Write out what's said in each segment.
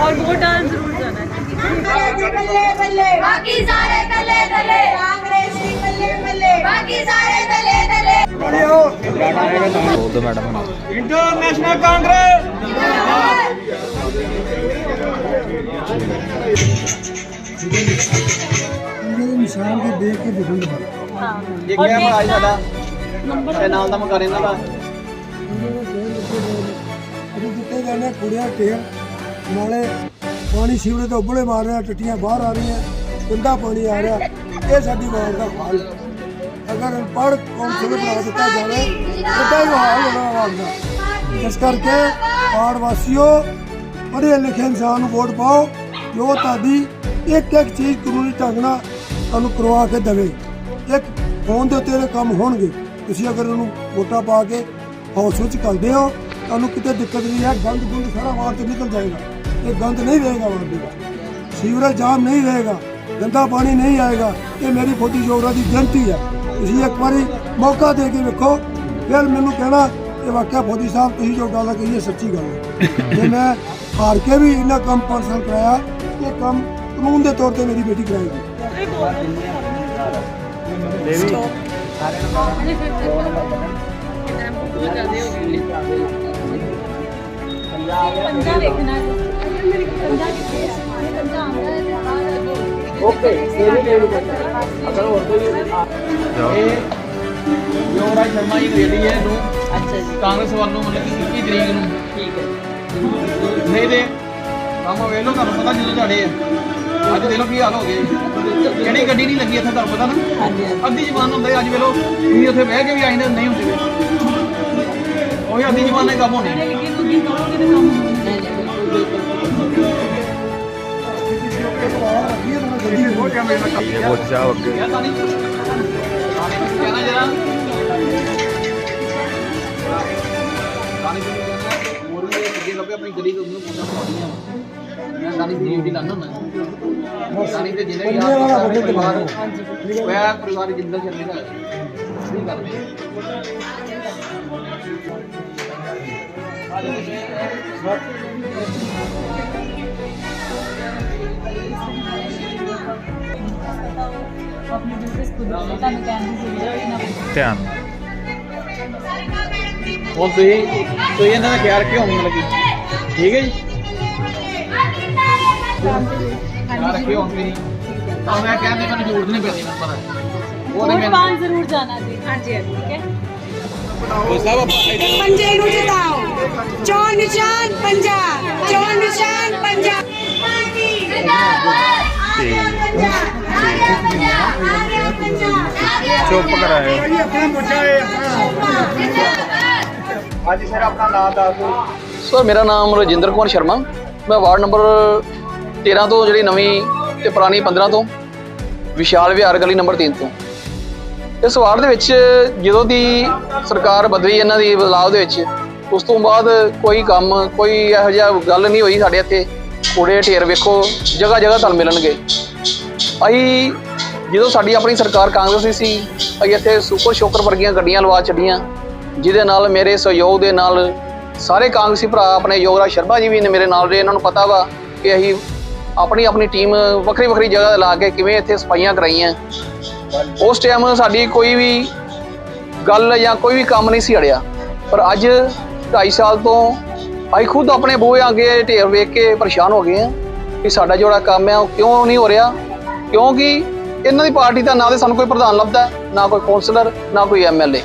ਔਰ ਗੋ ਡਾਲ ਜ਼ਰੂਰ ਦੇਖ ਕੇ ਦਿਖਣ ਹਾਂ ਇਹ ਨਾਲ ਦਾ ਮਕਾਰੇ ਇਹਨਾਂ ਦਾ ਇਹਦੇ ਦਿੱਤੇ ਕੁੜੀਆਂ ਟੇਲ ਨਾਲੇ ਪਾਣੀ ਸੀਵਰੇ ਤੋਂ ਉੱਬਲੇ ਮਾਰ ਰਿਹਾ, ਟੱਟੀਆਂ ਬਾਹਰ ਆ ਰਹੀਆਂ, ਗੰਦਾ ਪਾਣੀ ਆ ਰਿਹਾ। ਇਹ ਸਾਡੀ ਮਾਰ ਦਾ ਹਾਲ ਹੈ। ਅਗਰ ਅਨਪੜ੍ਹ ਕੌਂਸਲ ਬਣਾ ਦਿੱਤਾ ਜਾਵੇ ਤਾਂ ਇਹ ਹਾਲ ਹੋਣਾ ਆਵਾਜ਼ ਦਾ। ਇਸ ਕਰਕੇ ਪਾੜ ਵਾਸੀਓ, ਪੜ੍ਹੇ ਲਿਖੇ ਇਨਸਾਨ ਨੂੰ ਵੋਟ ਪਾਓ, ਜੋ ਤੁਹਾਡੀ ਇੱਕ ਇੱਕ ਚੀਜ਼ ਕਾਨੂੰਨੀ ਢੰਗ ਨਾਲ ਤੁਹਾਨੂੰ ਕਰਵਾ ਕੇ ਦੇਵੇ। ਇੱਕ ਫੋਨ ਦੇ ਉੱਤੇ ਇਹਦੇ ਕੰਮ ਹੋਣਗੇ। ਤੁਸੀਂ ਅਗਰ ਉਹਨੂੰ ਵੋਟਾਂ ਪਾ ਕੇ ਹੌਸਲੇ 'ਚ ਕਰਦੇ ਹੋ, ਤੁਹਾਨੂੰ ਕਿਤੇ ਦਿੱਕਤ ਨਹੀਂ ਹੈ ਗੰਦ ਗੁੰਦ ਸਾਰਾ ਵਾਰ 'ਤੇ ਨਿਕਲ ਜਾਏਗਾ। ਇਹ ਗੰਦ ਨਹੀਂ ਰਹੇਗਾ ਵਾਰ ਦੇ ਵਿੱਚ ਸੀਵਰੇਜ ਜਾਮ ਨਹੀਂ ਰਹੇਗਾ, ਗੰਦਾ ਪਾਣੀ ਨਹੀਂ ਆਏਗਾ। ਇਹ ਮੇਰੀ ਫੌਜੀ ਜੋਗਰਾ ਦੀ ਬੇਨਤੀ ਹੈ। ਤੁਸੀਂ ਇੱਕ ਵਾਰੀ ਮੌਕਾ ਦੇ ਕੇ ਵੇਖੋ। ਫਿਰ ਮੈਨੂੰ ਕਹਿਣਾ, ਇਹ ਵਾਕਿਆ ਫੌਜੀ ਸਾਹਿਬ, ਤੁਸੀਂ ਜੋ ਗੱਲ ਕਹੀ ਹੈ ਸੱਚੀ ਗੱਲ ਹੈ। ਜੇ ਮੈਂ ਹਾਰ ਕੇ ਵੀ ਇਹਨਾਂ ਕੰਮ ਪਰਸਨ ਕਰਾਇਆ, ਇਹ ਕੰਮ ਕਾਨੂੰਨ ਦੇ ਤੌਰ ਤੇ ਮੇਰੀ ਬੇਟੀ ਕਰਾਏਗੀ। ਮੇਰੇ ਕੰਡਾ ਕਿੱਥੇ ਸਾਰੇ ਕੰਡਾ ਆਉਂਦਾ ਹੈ ਤੇ ਬਾਹਰ ਅੱਗੇ ਓਕੇ ਇਹ ਵੀ ਦੇਣੀ ਪੈਂਦੀ ਅਗਰ ਹੋਰ ਕੋਈ ਇਹ ਯੋਰਾ ਸ਼ਰਮਾ ਜੀ ਰੇਲੀ ਹੈ ਨੂੰ ਅੱਛਾ ਜੀ। ਕਾਂਗਰਸ ਵੱਲੋਂ ਮਤਲਬ ਕਿ 21 ਤਰੀਕ ਨੂੰ। ਠੀਕ ਹੈ। ਨਹੀਂ ਦੇ ਕੰਮ ਵੇਖ ਲਓ ਤੁਹਾਨੂੰ ਪਤਾ ਜਦੋਂ ਝਾੜੇ ਆ ਅੱਜ ਦੇਖ ਲਓ ਕੀ ਹਾਲ ਹੋ ਗਏ। ਕਿਹੜੀ ਗੱਡੀ ਨਹੀਂ ਲੱਗੀ ਇੱਥੇ ਤੁਹਾਨੂੰ ਪਤਾ ਨਾ? ਅੱਧੀ ਜ਼ਬਾਨ ਹੁੰਦਾ ਅੱਜ ਵੇਖ ਲਓ ਤੁਸੀਂ ਉੱਥੇ ਬਹਿ ਕੇ ਵੀ ਆਏ ਨਹੀਂ ਹੁੰਦੇ ਉਹ ਅੱਧੀ ਜ਼ਬਾਨ ਨਾਲ ਕੰਮ ਹੋਣੇ। ਇਹ ਵੋਟ ਜਾਓ ਅੱਗੇ ਕਿਆ ਤਾਂ ਨਹੀਂ ਕਹਿਣਾ ਜਰਾ ਹੋਰ ਵੀ ਅੱਗੇ ਲੱਭੇ ਆਪਣੀ ਗਲੀ ਤੋਂ ਉਹਨੂੰ ਪੁੱਛਣਾ ਪਾਉਣੀਆਂ ਮੈਂ ਗਾਣੀ ਦੀ ਡਿਊਟੀ ਲਾਣਾ ਮੈਂ ਗਾਣੀ ਤੇ आपको अपनी बिज़नेस को दूसरे का मैकेनिज्म ध्यान और तो ये तो ये ना प्यार क्यों होने लगी? ठीक है प्यार हाँ क्यों होने लगी? तो मैं कहने मैंने जोड़ देने पैसे नंबर वो नहीं मैं पाँच ज़रूर जाना जी। हाँ हाँ जी ठीक है? पंजे नु जिताओ। चौन निशान पंजा चौन निशान पंजा जिंदाबाद पंजा ਚੁੱਪ ਕਰਾਇਓ। ਅੱਜ ਸਰ ਆਪਣਾ ਨਾਮ ਦੱਸ ਦਿਓ। ਸਰ ਮੇਰਾ ਨਾਮ ਰਜਿੰਦਰ ਕੁਮਾਰ ਸ਼ਰਮਾ। ਮੈਂ ਵਾਰਡ ਨੰਬਰ 13 ਤੋਂ ਜਿਹੜੀ ਨਵੀਂ ਤੇ ਪੁਰਾਣੀ 15 ਤੋਂ ਵਿਸ਼ਾਲ ਵਿਹਾਰ ਗਲੀ ਨੰਬਰ 3 ਤੋਂ। ਇਸ ਵਾਰਡ ਦੇ ਵਿੱਚ ਜਦੋਂ ਦੀ ਸਰਕਾਰ ਬਦਲੀ ਇਹਨਾਂ ਦੀ ਬਦਲਾਅ ਦੇ ਵਿੱਚ ਉਸ ਤੋਂ ਬਾਅਦ ਕੋਈ ਕੰਮ ਕੋਈ ਇਹੋ ਜਿਹਾ ਗੱਲ ਨਹੀਂ ਹੋਈ ਸਾਡੇ ਇੱਥੇ। ਕੂੜੇ ਢੇਰ ਵੇਖੋ ਜਗ੍ਹਾ ਜਗ੍ਹਾ ਤੁਹਾਨੂੰ ਮਿਲਣਗੇ। ਅਸੀਂ ਜਦੋਂ ਸਾਡੀ ਆਪਣੀ ਸਰਕਾਰ ਕਾਂਗਰਸ ਦੀ ਸੀ, ਅਸੀਂ ਇੱਥੇ ਸੁਪਰ ਸ਼ੋਕਰ ਵਰਗੀਆਂ ਗੱਡੀਆਂ ਲਵਾ ਛੱਡੀਆਂ, ਜਿਹਦੇ ਨਾਲ ਮੇਰੇ ਸਹਿਯੋਗ ਦੇ ਨਾਲ ਸਾਰੇ ਕਾਂਗਰਸੀ ਭਰਾ ਆਪਣੇ ਯੋਗਰਾਜ ਸ਼ਰਮਾ ਜੀ ਵੀ ਨੇ ਮੇਰੇ ਨਾਲ ਰਹੇ, ਇਹਨਾਂ ਨੂੰ ਪਤਾ ਵਾ ਕਿ ਅਸੀਂ ਆਪਣੀ ਆਪਣੀ ਟੀਮ ਵੱਖਰੀ ਵੱਖਰੀ ਜਗ੍ਹਾ ਤੇ ਲਾ ਕੇ ਕਿਵੇਂ ਇੱਥੇ ਸਫਾਈਆਂ ਕਰਾਈਆਂ। ਉਸ ਟਾਈਮ ਸਾਡੀ ਕੋਈ ਵੀ ਗੱਲ ਜਾਂ ਕੋਈ ਵੀ ਕੰਮ ਨਹੀਂ ਸੀ ਅੜਿਆ। ਪਰ ਅੱਜ 2.5 ਸਾਲ ਤੋਂ ਅਸੀਂ ਖੁਦ ਆਪਣੇ ਬੂਹੇ ਅੱਗੇ ਢੇਰ ਵੇਖ ਕੇ ਪਰੇਸ਼ਾਨ ਹੋ ਗਏ ਹਾਂ ਕਿ ਸਾਡਾ ਜਿਹੜਾ ਕੰਮ ਹੈ ਉਹ ਕਿਉਂ ਨਹੀਂ ਹੋ ਰਿਹਾ। ਕਿਉਂਕਿ ਇਹਨਾਂ ਦੀ ਪਾਰਟੀ ਦਾ ਨਾ ਤੇ ਸਾਨੂੰ ਕੋਈ ਪ੍ਰਧਾਨ ਲੱਭਦਾ, ਨਾ ਕੋਈ ਕੌਂਸਲਰ ਨਾ ਕੋਈ ਐਮਐਲਏ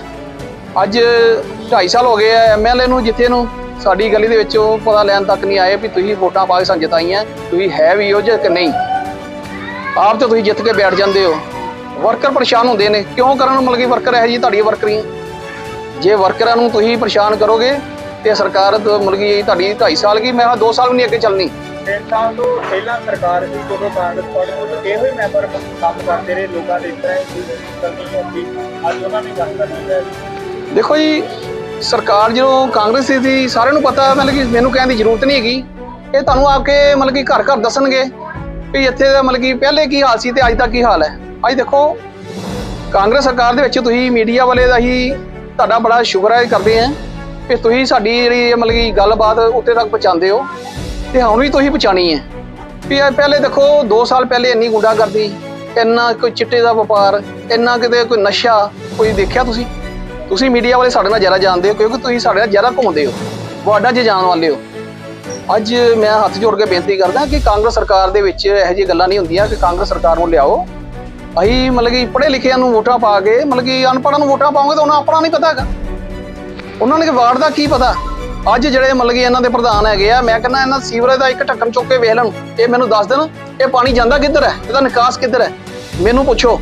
ਅੱਜ 2.5 ਸਾਲ ਹੋ ਗਏ ਆ ਐਮਐਲਏ ਨੂੰ, ਜਿੱਥੇ ਨੂੰ ਸਾਡੀ ਗਲੀ ਦੇ ਵਿੱਚ ਉਹ ਪਤਾ ਲੈਣ ਤੱਕ ਨਹੀਂ ਆਏ ਵੀ ਤੁਸੀਂ ਵੋਟਾਂ ਪਾ ਕੇ ਸਾਨੂੰ ਜਿਤਾਈਆਂ ਤੁਸੀਂ ਹੈ ਵੀ ਉਹ ਜੇ ਕਿ ਨਹੀਂ। ਆਪ ਤੇ ਤੁਸੀਂ ਜਿੱਤ ਕੇ ਬੈਠ ਜਾਂਦੇ ਹੋ। ਵਰਕਰ ਪਰੇਸ਼ਾਨ ਹੁੰਦੇ ਨੇ। ਕਿਉਂ ਕਰਨ ਮਤਲਬ ਕਿ ਵਰਕਰ ਹੈ ਜੀ ਤੁਹਾਡੀ ਵਰਕਰੀ ਜੇ ਵਰਕਰਾਂ ਨੂੰ ਤੁਸੀਂ ਪਰੇਸ਼ਾਨ ਕਰੋਗੇ ਤੇ ਸਰਕਾਰ ਮਤਲਬ ਕਿ ਤੁਹਾਡੀ 2.5 ਸਾਲ ਕੀ, ਮੈਂ 2 ਸਾਲ ਵੀ ਨਹੀਂ ਅੱਗੇ ਚੱਲਣੀ। ਤਿੰਨ ਸਾਲ ਤੋਂ ਪਹਿਲਾਂ ਸਰਕਾਰ ਸੀ ਜਦੋਂ ਕਾਂਗਰਸ ਪਾਰਟੀ ਤੋਂ ਇਹੋ ਹੀ ਮੈਂਬਰ ਕੰਮ ਕਰਦੇ ਰਹੇ, ਲੋਕਾਂ ਦੇ ਇਸ ਤਰ੍ਹਾਂ ਹੀ ਅੱਜ ਉਹਨਾਂ ਨੇ ਗੱਲ ਕਰਨੀ ਹੈ। ਦੇਖੋ ਜੀ, ਸਰਕਾਰ ਜਦੋਂ ਕਾਂਗਰਸ ਦੀ ਸੀ, ਸਾਰਿਆਂ ਨੂੰ ਪਤਾ ਮਤਲਬ ਕਿ ਮੈਨੂੰ ਕਹਿਣ ਦੀ ਜ਼ਰੂਰਤ ਨਹੀਂ ਹੈਗੀ। ਇਹ ਤੁਹਾਨੂੰ ਆ ਕੇ ਮਤਲਬ ਕਿ ਘਰ ਘਰ ਦੱਸਣਗੇ ਵੀ ਇੱਥੇ ਦਾ ਮਤਲਬ ਕਿ ਪਹਿਲੇ ਕੀ ਹਾਲ ਸੀ ਤੇ ਅੱਜ ਦਾ ਕੀ ਹਾਲ ਹੈ। ਅੱਜ ਦੇਖੋ, ਕਾਂਗਰਸ ਸਰਕਾਰ ਦੇ ਵਿੱਚ ਤੁਸੀਂ ਮੀਡੀਆ ਵਾਲੇ ਦਾ ਹੀ ਤੁਹਾਡਾ ਬੜਾ ਸ਼ੁਕਰ ਹੈ ਕਰਦੇ ਆ ਕਿ ਤੁਸੀਂ ਸਾਡੀ ਜਿਹੜੀ ਮਤਲਬ ਕਿ ਗੱਲਬਾਤ ਉੱਤੇ ਤੱਕ ਪਹੁੰਚਾਉਂਦੇ ਹੋ। ਤੇ ਹੁਣ ਵੀ ਤੁਸੀਂ ਪਛਾਣੀ ਹੈ ਵੀ ਇਹ ਪਹਿਲੇ ਦੇਖੋ 2 ਸਾਲ ਪਹਿਲੇ ਇੰਨੀ ਗੁੰਡਾਗਰਦੀ, ਇੰਨਾ ਕੋਈ ਚਿੱਟੇ ਦਾ ਵਪਾਰ, ਇੰਨਾ ਕਿਤੇ ਕੋਈ ਨਸ਼ਾ, ਕੋਈ ਦੇਖਿਆ ਤੁਸੀਂ? ਤੁਸੀਂ ਮੀਡੀਆ ਵਾਲੇ ਸਾਡੇ ਨਾਲ ਜ਼ਿਆਦਾ ਜਾਣਦੇ ਹੋ, ਕਿਉਂਕਿ ਤੁਸੀਂ ਸਾਡੇ ਨਾਲ ਜ਼ਿਆਦਾ ਘੁੰਮਦੇ ਹੋ। ਤੁਹਾਡਾ ਜੇ ਜਾਣ ਵਾਲੇ ਹੋ। ਅੱਜ ਮੈਂ ਹੱਥ ਜੋੜ ਕੇ ਬੇਨਤੀ ਕਰਦਾ ਕਿ ਕਾਂਗਰਸ ਸਰਕਾਰ ਦੇ ਵਿੱਚ ਇਹੋ ਜਿਹੀ ਗੱਲਾਂ ਨਹੀਂ ਹੁੰਦੀਆਂ ਕਿ ਕਾਂਗਰਸ ਸਰਕਾਰ ਨੂੰ ਲਿਆਓ। ਅਸੀਂ ਮਤਲਬ ਕਿ ਪੜ੍ਹੇ ਲਿਖਿਆਂ ਨੂੰ ਵੋਟਾਂ ਪਾ ਕੇ, ਮਤਲਬ ਕਿ ਅਨਪੜ੍ਹਾਂ ਨੂੰ ਵੋਟਾਂ ਪਾਉਂਗੇ ਤਾਂ ਉਹਨਾਂ ਆਪਣਾ ਨਹੀਂ ਪਤਾ ਹੈਗਾ। ਉਹਨਾਂ ਨੇ ਕਿ ਵਾਰਡ ਦਾ ਕੀ ਪਤਾ? ਅੱਜ ਜਿਹੜੇ ਮਤਲਬ ਕਿ ਇਹਨਾਂ ਦੇ ਪ੍ਰਧਾਨ ਹੈਗੇ ਆ ਮੈਂ ਕਹਿੰਦਾ ਇਹਨਾਂ ਸੀਵਰੇਜ ਦਾ ਇੱਕ ਢੱਕਣ ਚੁੱਕ ਕੇ ਵੇਖ ਲੈਣ। ਇਹ ਮੈਨੂੰ ਦੱਸ ਦੇਣ ਇਹ ਪਾਣੀ ਜਾਂਦਾ ਕਿੱਧਰ ਹੈ? ਇਹਦਾ ਨਿਕਾਸ ਕਿੱਧਰ ਹੈ? ਮੈਨੂੰ ਪੁੱਛੋ।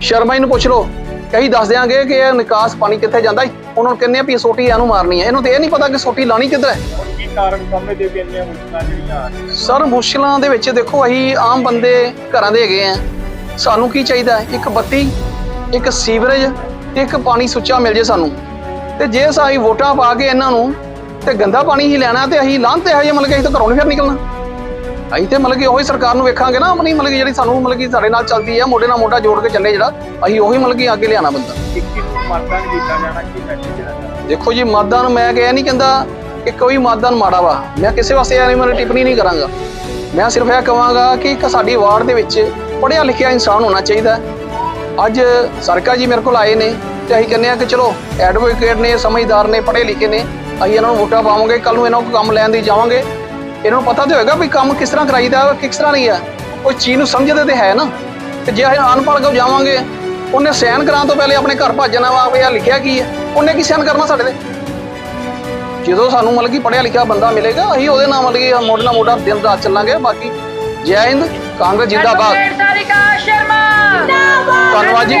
ਸ਼ਰਮਾ ਜੀ ਨੂੰ ਪੁੱਛ ਲਓ। ਕਈ ਦੱਸ ਦਿਆਂਗੇ ਕਿ ਇਹ ਨਿਕਾਸ ਪਾਣੀ ਕਿੱਥੇ ਜਾਂਦਾ ਹੈ। ਉਹਨਾਂ ਨੂੰ ਕਹਿੰਦੇ ਆ ਵੀ ਇਹ ਸੋਟੀ ਇਹਨੂੰ ਮਾਰਨੀ ਹੈ। ਇਹਨੂੰ ਤੇ ਇਹ ਨਹੀਂ ਪਤਾ ਕਿ ਸੋਟੀ ਲਾਣੀ ਕਿੱਧਰ ਹੈ। ਕੀ ਕਾਰਨ ਸਮਝਦੇ ਹੋ ਕਿ ਇੰਨੀਆਂ ਮੁਸ਼ਕਲਾਂ ਜਿਹੜੀਆਂ ਆ ਰਹੀਆਂ? ਸਰ ਮੁਸ਼ਕਲਾਂ ਦੇ ਵਿੱਚ ਦੇਖੋ ਅਸੀਂ ਆਮ ਬੰਦੇ ਘਰਾਂ ਦੇ ਹੈਗੇ ਆ। ਸਾਨੂੰ ਕੀ ਚਾਹੀਦਾ? ਇੱਕ ਬੱਤੀ ਇੱਕ ਸੀਵਰੇਜ ਤੇ ਇੱਕ ਪਾਣੀ ਸੁੱਚਾ ਮਿਲ ਜੇ ਸਾਨੂੰ। ਤੇ ਜੇ ਅਸੀਂ ਵੋਟਾਂ ਪਾ ਕੇ ਇਹਨਾਂ ਨੂੰ ਤੇ ਗੰਦਾ ਪਾਣੀ ਹੀ ਲੈਣਾ ਤੇ ਅਸੀਂ ਲਾਂਤੇ ਹੈ ਮਤਲਬ ਕਿ ਅਸੀਂ ਤਾਂ ਘਰੋਂ ਨਹੀਂ ਫਿਰ ਨਿਕਲਣਾ। ਅਸੀਂ ਤੇ ਮਤਲਬ ਕਿ ਉਹੀ ਸਰਕਾਰ ਨੂੰ ਵੇਖਾਂਗੇ ਨਾ ਆਪਣੀ ਮਤਲਬ ਕਿ ਜਿਹੜੀ ਸਾਨੂੰ ਮਤਲਬ ਕਿ ਸਾਡੇ ਨਾਲ ਚੱਲਦੀ ਹੈ ਮੋਢੇ ਨਾਲ ਮੋਢਾ ਜੋੜ ਕੇ ਚੱਲੇ ਜਿਹੜਾ, ਅਸੀਂ ਉਹੀ ਮਤਲਬ ਕਿ ਅੱਗੇ ਲਿਆਣਾ ਬੰਦਾ। ਦੇਖੋ ਜੀ ਮਤਦਾਨ ਮੈਂ ਕਿਹਾ ਨਹੀਂ ਕਹਿੰਦਾ ਕਿ ਕੋਈ ਮਤਦਾਨ ਮਾੜਾ ਵਾ। ਮੈਂ ਕਿਸੇ ਵਾਸਤੇ ਐਵੇਂ ਮਤਲਬ ਟਿੱਪਣੀ ਨਹੀਂ ਕਰਾਂਗਾ। ਮੈਂ ਸਿਰਫ ਇਹ ਕਹਾਂਗਾ ਕਿ ਇੱਕ ਸਾਡੀ ਵਾਰਡ ਦੇ ਵਿੱਚ ਪੜ੍ਹਿਆ ਲਿਖਿਆ ਇਨਸਾਨ ਹੋਣਾ ਚਾਹੀਦਾ ਅੱਜ ਸਰਕਾ ਜੀ ਮੇਰੇ ਕੋਲ ਆਏ ਨੇ ਤੇ ਅਸੀਂ ਕਹਿੰਦੇ ਆ ਕਿ ਚਲੋ ਐਡਵੋਕੇਟ ਨੇ, ਸਮਝਦਾਰ ਨੇ, ਪੜ੍ਹੇ ਲਿਖੇ ਨੇ ਅਸੀਂ ਇਹਨਾਂ ਨੂੰ ਵੋਟਾਂ ਪਾਵਾਂਗੇ ਕੱਲ ਨੂੰ ਇਹਨਾਂ ਕੋਲ ਕੰਮ ਲੈਣ ਦੀ ਜਾਵਾਂਗੇ। ਇਹਨਾਂ ਨੂੰ ਪਤਾ ਤੇ ਹੋਏਗਾ ਵੀ ਕੰਮ ਕਿਸ ਤਰ੍ਹਾਂ ਕਰਾਈਦਾ ਕਿਸ ਤਰ੍ਹਾਂ ਨਹੀਂ ਹੈ ਕੋਈ ਚੀਜ਼ ਨੂੰ ਸਮਝਦੇ ਤੇ ਹੈ ਨਾ। ਤੇ ਜੇ ਅਸੀਂ ਅਨਪੜ੍ਹ ਕੋਲ ਜਾਵਾਂਗੇ ਉਹਨੇ ਸਾਈਨ ਕਰਾਉਣ ਤੋਂ ਪਹਿਲੇ ਆਪਣੇ ਘਰ ਭੱਜਣਾ ਵਾ ਵੀ ਆ ਲਿਖਿਆ ਕੀ ਹੈ ਉਹਨੇ ਕੀ ਸਾਈਨ ਕਰਨਾ ਸਾਡੇ ਤੇ? ਜਦੋਂ ਸਾਨੂੰ ਮਤਲਬ ਕਿ ਪੜ੍ਹਿਆ ਲਿਖਿਆ ਬੰਦਾ ਮਿਲੇਗਾ ਅਸੀਂ ਉਹਦੇ ਨਾਲ ਮਤਲਬ ਕਿ ਮੋਢੇ ਨਾਲ ਮੋਢਾ ਦਿਨ ਰਾਤ ਚੱਲਾਂਗੇ। ਬਾਕੀ ਜੈ ਹਿੰਦ ਕਾਂਗਰਸ ਜਿੰਦਾਬਾਦ। ਧੰਨਵਾਦ ਜੀ।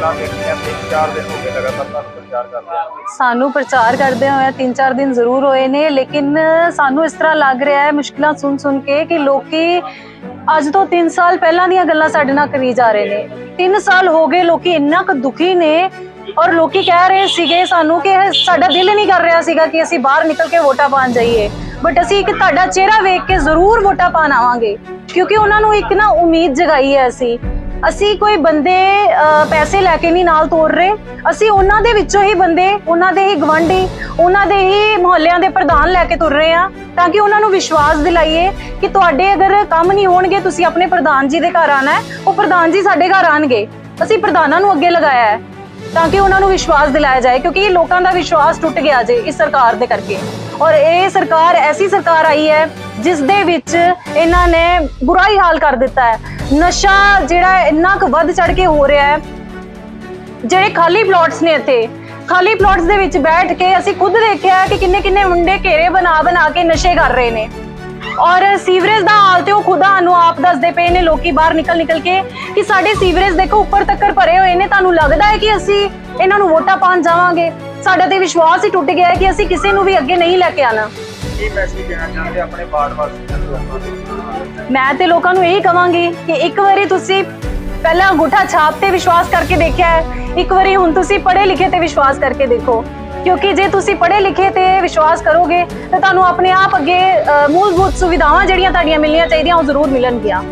ਮੁਸ਼ਕਲਾਂ ਦੇਖੀਆਂ ਤਿੰਨ ਚਾਰ ਦਿਨ ਹੋ ਗਏ ਲਗਾਤਾਰ ਤੁਹਾਨੂੰ ਪ੍ਰਚਾਰ ਕਰਦੇ ਆ ਸਾਨੂੰ ਪ੍ਰਚਾਰ ਕਰਦੇ ਹੋਏ ਤਿੰਨ ਚਾਰ ਦਿਨ ਜ਼ਰੂਰ ਹੋਏ ਨੇ, ਲੇਕਿਨ ਸਾਨੂੰ ਇਸ ਤਰ੍ਹਾਂ ਲੱਗ ਰਿਹਾ ਹੈ, ਮੁਸ਼ਕਿਲਾਂ ਸੁਣ ਸੁਣ ਕੇ ਕਿ ਲੋਕੀ ਅੱਜ ਤੋਂ 3 ਸਾਲ ਪਹਿਲਾਂ ਦੀਆਂ ਗੱਲਾਂ ਸਾਡੇ ਨਾਲ ਕਰੀ ਜਾ ਰਹੇ ਨੇ। 3 ਸਾਲ ਹੋ ਗਏ ਲੋਕੀ ਇੰਨਾ ਕੁ ਦੁਖੀ ਨੇ ਔਰ ਲੋਕੀ ਕਹਿ ਰਹੇ ਸੀਗੇ ਸਾਨੂੰ ਕਿ ਸਾਡਾ ਦਿਲ ਨਹੀਂ ਕਰ ਰਿਹਾ ਸੀਗਾ ਕਿ ਅਸੀਂ ਬਾਹਰ ਨਿਕਲ ਕੇ ਵੋਟਾਂ ਪਾਣ ਜਾਈਏ। ਬਟ ਅਸੀਂ ਇੱਕ ਤੁਹਾਡਾ ਚਿਹਰਾ ਵੇਖ ਕੇ ਜ਼ਰੂਰ ਵੋਟਾਂ ਪਾਣ ਆਵਾਂਗੇ, ਕਿਉਂਕਿ ਉਹਨਾਂ ਨੂੰ ਇੱਕ ਨਾ ਉਮੀਦ ਜਗਾਈ ਹੈ ਅਸੀਂ। ਅਸੀਂ ਕੋਈ ਬੰਦੇ ਅਹ, ਪੈਸੇ ਲੈ ਕੇ ਨਹੀਂ ਨਾਲ ਤੋਰ ਰਹੇ। ਅਸੀਂ ਉਹਨਾਂ ਦੇ ਵਿੱਚੋਂ ਹੀ ਬੰਦੇ ਉਹਨਾਂ ਦੇ ਹੀ ਗਵੰਡੀ ਉਹਨਾਂ ਦੇ ਹੀ ਮੁਹੱਲਿਆਂ ਦੇ ਪ੍ਰਧਾਨ ਲੈ ਕੇ ਤੁਰ ਰਹੇ ਆ ਤਾਂ ਕਿ ਉਹਨਾਂ ਨੂੰ ਵਿਸ਼ਵਾਸ ਦਿਲਾਈਏ ਕਿ ਤੁਹਾਡੇ ਅਗਰ ਕੰਮ ਨਹੀਂ ਹੋਣਗੇ ਤੁਸੀਂ ਆਪਣੇ ਪ੍ਰਧਾਨ ਜੀ ਦੇ ਘਰ ਆਣਾ ਹੈ ਉਹ ਪ੍ਰਧਾਨ ਜੀ ਸਾਡੇ ਘਰ ਆਣਗੇ ਅਸੀਂ ਪ੍ਰਧਾਨਾਂ ਨੂੰ ਅੱਗੇ ਲਗਾਇਆ ਹੈ ਤਾਂ ਕਿ ਉਹਨਾਂ ਨੂੰ ਵਿਸ਼ਵਾਸ ਦਿਲਾਇਆ ਜਾਏ ਕਿਉਂਕਿ ਇਹ ਲੋਕਾਂ ਦਾ ਵਿਸ਼ਵਾਸ ਟੁੱਟ ਗਿਆ ਜੇ ਇਸ ਸਰਕਾਰ ਦੇ ਕਰਕੇ। ਔਰ ਇਹ ਸਰਕਾਰ, ਐਸੀ ਸਰਕਾਰ ਆਈ ਹੈ ਜਿਸ ਦੇ ਵਿੱਚ ਇਹਨਾਂ ਨੇ ਬੁਰਾ ਹੀ ਹਾਲ ਕਰ ਦਿੱਤਾ ਹੈ। ਨਸ਼ਾ ਜਿਹੜਾ ਇੰਨਾ ਕੁ ਵੱਧ ਚੜ ਕੇ ਹੋ ਰਿਹਾ ਹੈ। ਜਿਹੜੇ ਖਾਲੀ ਪਲਾਟਸ ਨੇ ਇੱਥੇ, ਖਾਲੀ ਪਲਾਟਸ ਦੇ ਵਿੱਚ ਬੈਠ ਕੇ ਅਸੀਂ ਖੁਦ ਦੇਖਿਆ ਕਿ ਕਿੰਨੇ ਕਿੰਨੇ ਮੁੰਡੇ ਘੇਰੇ ਬਣਾ ਬਣਾ ਕੇ ਨਸ਼ੇ ਕਰ ਰਹੇ ਨੇ। ਔਰ ਸੀਵਰੇਜ ਦਾ ਹਾਲ ਤੇ ਉਹ ਖੁਦਾ ਸਾਨੂੰ ਆਪ ਦੱਸਦੇ ਪਏ ਨੇ, ਲੋਕੀ ਬਾਹਰ ਨਿਕਲ ਨਿਕਲ ਕੇ ਕਿ ਸਾਡੇ ਸੀਵਰੇਜ ਦੇਖੋ, ਉੱਪਰ ਤੱਕ ਭਰੇ ਹੋਏ ਨੇ। ਤੁਹਾਨੂੰ ਲੱਗਦਾ ਹੈ ਕਿ ਅਸੀਂ ਇਹਨਾਂ ਨੂੰ ਵੋਟਾਂ ਪਾਣ ਜਾਵਾਂਗੇ? ਸਾਡਾ ਤੇ ਵਿਸ਼ਵਾਸ ਹੀ ਟੁੱਟ ਗਿਆ ਹੈ ਕਿ ਅਸੀਂ ਕਿਸੇ ਨੂੰ ਵੀ ਅੱਗੇ ਨਹੀਂ ਲੈ ਕੇ ਆਣਾ ਕੀ ਮੈਸੇਜ ਦੇਣਾ ਚਾਹੁੰਦੇ ਆਪਣੇ ਵਾਰਡ ਵਾਸੀਆਂ ਨੂੰ ਲੋਕਾਂ ਨੂੰ? ਮੈਂ ਤੇ ਲੋਕਾਂ ਨੂੰ ਇਹੀ ਕਵਾਂਗੀ ਕਿ ਇੱਕ ਵਾਰੀ ਤੁਸੀਂ ਪਹਿਲਾਂ ਅੰਗੂਠਾ ਛਾਪ ਤੇ ਵਿਸ਼ਵਾਸ ਕਰਕੇ ਦੇਖਿਆ ਹੈ ਇੱਕ ਵਾਰੀ ਹੁਣ ਤੁਸੀਂ ਪੜ੍ਹੇ ਲਿਖੇ ਤੇ ਵਿਸ਼ਵਾਸ ਕਰਕੇ ਦੇਖੋ। ਕਿਉਂਕਿ ਜੇ ਤੁਸੀਂ ਪੜ੍ਹੇ ਲਿਖੇ ਤੇ ਵਿਸ਼ਵਾਸ ਕਰੋਗੇ ਤਾਂ ਤੁਹਾਨੂੰ ਆਪਣੇ ਆਪ ਅੱਗੇ ਮੂਲਭੂਤ ਸੁਵਿਧਾਵਾਂ ਜਿਹੜੀਆਂ ਤੁਹਾਡੀਆਂ ਮਿਲਣੀਆਂ ਚਾਹੀਦੀਆਂ ਉਹ ਜ਼ਰੂਰ ਮਿਲਣਗੀਆਂ।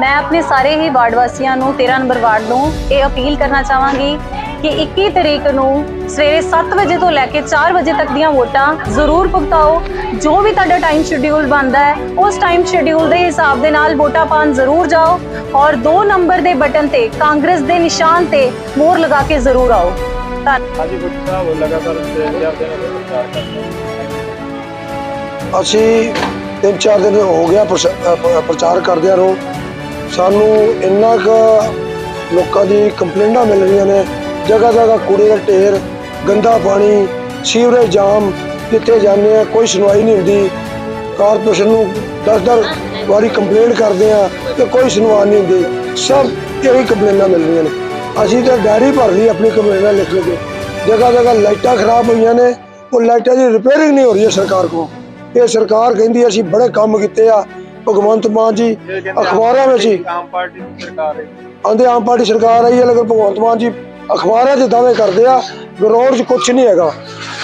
ਮੈਂ ਆਪਣੇ ਸਾਰੇ ਹੀ ਵਾਰਡ ਵਾਸੀਆਂ ਨੂੰ 13 ਨੰਬਰ ਵਾਰਡ ਨੂੰ ਇਹ ਅਪੀਲ ਕਰਨਾ ਚਾਹਾਂਗੀ ਕਿ 21 ਤਰੀਕ ਨੂੰ ਸਵੇਰੇ 7 ਵਜੇ ਤੋਂ ਲੈ ਕੇ 4 ਵਜੇ ਤੱਕ ਦੀਆਂ ਵੋਟਾਂ ਜ਼ਰੂਰ ਭੁਗਤਾਓ। ਜੋ ਵੀ ਤੁਹਾਡਾ ਟਾਈਮ ਸ਼ਡਿਊਲ ਬਣਦਾ ਹੈ ਉਸ ਟਾਈਮ ਸ਼ਡਿਊਲ ਦੇ ਹਿਸਾਬ ਦੇ ਨਾਲ ਵੋਟਾਂ ਪਾਉਣ ਜ਼ਰੂਰ ਜਾਓ ਔਰ 2 ਨੰਬਰ ਦੇ ਬਟਨ ਤੇ ਕਾਂਗਰਸ ਦੇ ਨਿਸ਼ਾਨ ਤੇ ਮੋਹਰ ਲਗਾ ਕੇ ਜ਼ਰੂਰ ਆਓ। ਧੰਨਵਾਦ। ਹਾਂਜੀ ਗੁੱਟ ਸਾਹਿਬ ਲਗਾਤਾਰ ਤਿੰਨ ਚਾਰ ਦਿਨ ਹੋ ਗਏ ਪ੍ਰਚਾਰ ਕਰਦੇ ਆ ਅਸੀਂ ਤਿੰਨ ਚਾਰ ਦਿਨ ਹੋ ਗਿਆ ਪ੍ਰਸ- ਅ, ਪ- ਪ੍ਰਚਾਰ ਕਰਦਿਆਂ ਨੂੰ ਸਾਨੂੰ ਇੰਨਾ ਕੁ ਲੋਕਾਂ ਦੀ ਕੰਪਲੇਂਟਾਂ ਮਿਲ ਰਹੀਆਂ ਨੇ, ਜਗ੍ਹਾ ਜਗ੍ਹਾ ਕੂੜੇ ਦਾ ਢੇਰ, ਗੰਦਾ ਪਾਣੀ, ਸੀਵਰੇਜ ਜਾਮ, ਜਿੱਥੇ ਜਾਂਦੇ ਆ, ਕੋਈ ਸੁਣਵਾਈ ਨਹੀਂ ਹੁੰਦੀ। ਕਾਰਪੋਰੇਸ਼ਨ ਨੂੰ 10-10 ਵਾਰੀ ਕੰਪਲੇਂਟ ਕਰਦੇ ਆ ਤੇ ਕੋਈ ਸੁਣਵਾਈ ਨਹੀਂ ਹੁੰਦੀ। ਸਭ ਇਹੀ ਕੰਪਲੇਂਟਾਂ ਮਿਲ ਰਹੀਆਂ ਨੇ। ਅਸੀਂ ਤਾਂ ਡਾਇਰੀ ਭਰ ਲਈ ਆਪਣੀ ਕੰਪਲੇਂਟਾਂ ਲਿਖ ਲਿਖ ਜਗ੍ਹਾ ਜਗ੍ਹਾ ਲਾਈਟਾਂ ਖਰਾਬ ਹੋਈਆਂ ਨੇ, ਉਹ ਲਾਈਟਾਂ ਦੀ ਰਿਪੇਅਰਿੰਗ ਨਹੀਂ ਹੋ ਰਹੀ ਹੈ ਸਰਕਾਰ ਕੋਲ। ਇਹ ਸਰਕਾਰ ਕਹਿੰਦੀ ਅਸੀਂ ਬੜੇ ਕੰਮ ਕੀਤੇ ਆ ਭਗਵੰਤ ਮਾਨ ਜੀ ਅਖਬਾਰਾਂ ਵਿੱਚ ਹੀ। ਆਮ ਪਾਰਟੀ ਦੀ ਸਰਕਾਰ ਹੈ ਆਂਦੇ ਆਮ ਪਾਰਟੀ ਸਰਕਾਰ ਆਈ ਹੈ ਲੇਕਿਨ ਭਗਵੰਤ ਮਾਨ ਜੀ ਅਖਬਾਰਾਂ 'ਚ ਦਾਅਵੇ ਕਰਦੇ ਆ ਗਰਾਊਂਡ 'ਚ ਕੁਝ ਨਹੀਂ ਹੈਗਾ।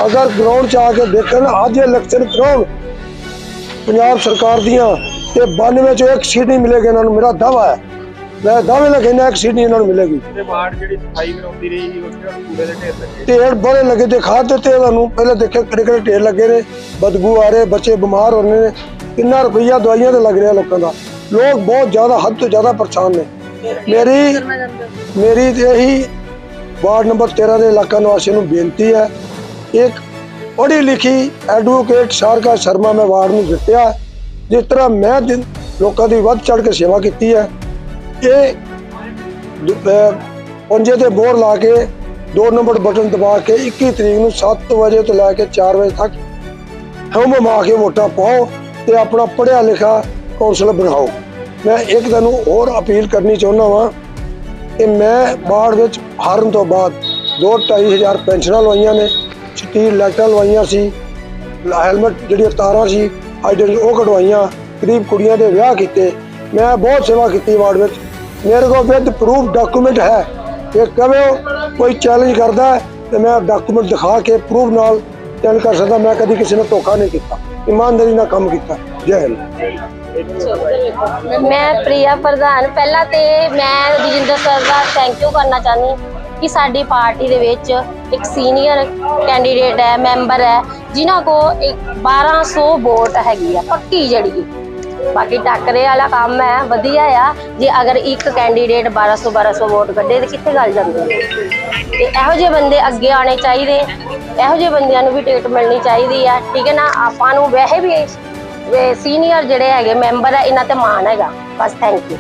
ਅਗਰ ਗਰਾਊਂਡ 'ਚ ਆ ਕੇ ਦੇਖਣ ਅੱਜ ਇਲੈਕਸ਼ਨ ਕਰਾਉਣ ਪੰਜਾਬ ਸਰਕਾਰ ਦੀਆਂ ਤੇ 92 ਚੋਂ ਇੱਕ ਸੀਟ ਨਹੀਂ ਮਿਲੇਗੀ ਇਹਨਾਂ ਨੂੰ ਮੇਰਾ ਦਾਵਾ ਹੈ। ਮੈਂ ਦਾਅਵੇ ਨਾਲ ਕਹਿੰਦਾ ਇੱਕ ਸੀਟ ਨਹੀਂ ਇਹਨਾਂ ਨੂੰ ਮਿਲੇਗੀ। ਤੇ ਵਾਰਡ ਜਿਹੜੀ ਸਫ਼ਾਈ ਕਰਾਉਂਦੀ ਰਹੀ ਸੀ ਉੱਥੇ ਕੂੜੇ ਦੇ ਢੇਰ ਲੱਗੇ। ਢੇਰ ਬੜੇ ਲੱਗੇ ਤੇ ਖਾਦ ਦਿੱਤੇ ਉਹਨਾਂ ਨੂੰ ਪਹਿਲੇ ਦੇਖਿਆ ਕਿਹੜੇ ਕਿਹੜੇ ਢੇਰ ਲੱਗੇ ਨੇ ਬਦਬੂ ਆ ਰਹੇ ਬੱਚੇ ਬਿਮਾਰ ਹੋ ਰਹੇ ਨੇ। ਕਿੰਨਾ ਰੁਪਈਆ ਦਵਾਈਆਂ ਤੇ ਲੱਗ ਰਿਹਾ ਲੋਕਾਂ ਦਾ ਲੋਕ ਬਹੁਤ ਜ਼ਿਆਦਾ ਹੱਦ ਤੋਂ ਜ਼ਿਆਦਾ ਪਰੇਸ਼ਾਨ ਨੇ ਮੇਰੀ ਮੇਰੀ ਤੇ ਇਹੀ ਵਾਰਡ ਨੰਬਰ 13 ਦੇ ਇਲਾਕਾ ਨਿਵਾਸੀਆਂ ਨੂੰ ਬੇਨਤੀ ਹੈ ਇੱਕ ਪੜ੍ਹੀ ਲਿਖੀ ਐਡਵੋਕੇਟ ਸਾਰਕਾ ਸ਼ਰਮਾ ਮੈਂ ਵਾਰਡ ਨੂੰ ਜਿੱਤਿਆ ਜਿਸ ਤਰ੍ਹਾਂ ਮੈਂ ਦਿਨ- ਲੋਕਾਂ ਦੀ ਵੱਧ ਚੜ ਕੇ ਸੇਵਾ ਕੀਤੀ ਹੈ ਇਹ ਦੁ- ਅਹ ਪੰਜੇ ਤੇ ਬੋਰ ਲਾ ਕੇ ਦੋ ਨੰਬਰ ਬਟਨ ਦਬਾ ਕੇ 21 ਤਰੀਕ ਨੂੰ 7 ਵਜੇ ਤੋਂ ਲੈ ਕੇ 4 ਵਜੇ ਤੱਕ ਹਮ ਮਾ ਕੇ ਵੋਟਾਂ ਪਾਓ ਤੇ ਆਪਣਾ ਪੜ੍ਹਿਆ ਲਿਖਾ ਕੌਂਸਲਰ ਬਣਾਓ। ਮੈਂ ਇੱਕ ਤੁਹਾਨੂੰ ਹੋਰ ਅਪੀਲ ਕਰਨੀ ਚਾਹੁੰਦਾ ਵਾਂ ਕਿ ਮੈਂ ਬਾੜ ਵਿੱਚ ਹਾਰਨ ਤੋਂ ਬਾਅਦ ਦੋ ਢਾਈ ਹਜ਼ਾਰ ਪੈਨਸ਼ਨਾਂ ਲਵਾਈਆਂ ਨੇ, ਸਟੀਲ ਲਾਈਟਾਂ ਲਵਾਈਆਂ ਸੀ, ਹੈਲਮਟ ਜਿਹੜੀਆਂ ਤਾਰਾਂ ਸੀ ਆਈਡੈਂਟੀ ਉਹ ਕਢਵਾਈਆਂ, ਗਰੀਬ ਕੁੜੀਆਂ ਦੇ ਵਿਆਹ ਕੀਤੇ, ਮੈਂ ਬਹੁਤ ਸੇਵਾ ਕੀਤੀ ਵਾਰਡ ਵਿੱਚ। ਮੇਰੇ ਕੋਲ ਵਿਦ ਪ੍ਰੂਫ ਡਾਕੂਮੈਂਟ ਹੈ ਕਿ ਕਵੇ ਕੋਈ ਚੈਲੰਜ ਕਰਦਾ ਹੈ, ਤੇ ਮੈਂ ਡਾਕੂਮੈਂਟ ਦਿਖਾ ਕੇ ਪ੍ਰੂਫ ਨਾਲ ਚੈਲੰਜ ਕਰ ਸਕਦਾ, ਮੈਂ ਕਦੀ ਕਿਸੇ ਨੂੰ ਧੋਖਾ ਨਹੀਂ ਕੀਤਾ ਇਮਾਨਦਾਰੀ ਨਾਲ ਕੰਮ ਕੀਤਾ। ਜੈ ਹਿੰਦ। ਮੈਂ ਪ੍ਰਿਆ ਪ੍ਰਧਾਨ। ਪਹਿਲਾਂ ਤੇ ਮੈਂ ਰਜਿੰਦਰ ਸਰ ਦਾ ਥੈਂਕ ਯੂ ਕਰਨਾ ਚਾਹੁੰਦੀ ਕਿ ਸਾਡੀ ਪਾਰਟੀ ਦੇ ਵਿੱਚ ਇੱਕ ਸੀਨੀਅਰ ਕੈਂਡੀਡੇਟ ਹੈ ਮੈਂਬਰ ਹੈ, ਜਿਨ੍ਹਾਂ ਕੋ ਇੱਕ 1200 ਵੋਟ ਹੈਗੀ ਆ, ਪੱਕੀ ਜਿਹੜੀ। ਬਾਕੀ ਟੱਕਰੇ ਵਾਲਾ ਕੰਮ ਹੈ, ਵਧੀਆ ਆ। ਜੇ ਅਗਰ ਇੱਕ ਕੈਂਡੀਡੇਟ 1200 1200 ਵੋਟ ਕੱਢੇ, ਤੇ ਕਿੱਥੇ ਗੱਲ ਜਾਂਦੀ ਹੈ? ਤੇ ਇਹੋ ਜਿਹੇ ਬੰਦੇ ਅੱਗੇ ਆਣੇ ਚਾਹੀਦੇ, ਇਹੋ ਜਿਹੇ ਬੰਦਿਆਂ ਨੂੰ ਵੀ ਟਿਕਟ ਮਿਲਣੀ ਚਾਹੀਦੀ ਹੈ ਠੀਕ ਹੈ ਨਾ? ਆਪਾਂ ਨੂੰ ਵੈਸੇ ਵੀ ਸੀਨੀਅਰ ਜਿਹੜੇ ਹੈਗੇ ਮੈਂਬਰ ਹੈ ਇਹਨਾਂ ਤੇ ਮਾਣ ਹੈਗਾ। ਬਸ ਥੈਂਕ ਯੂ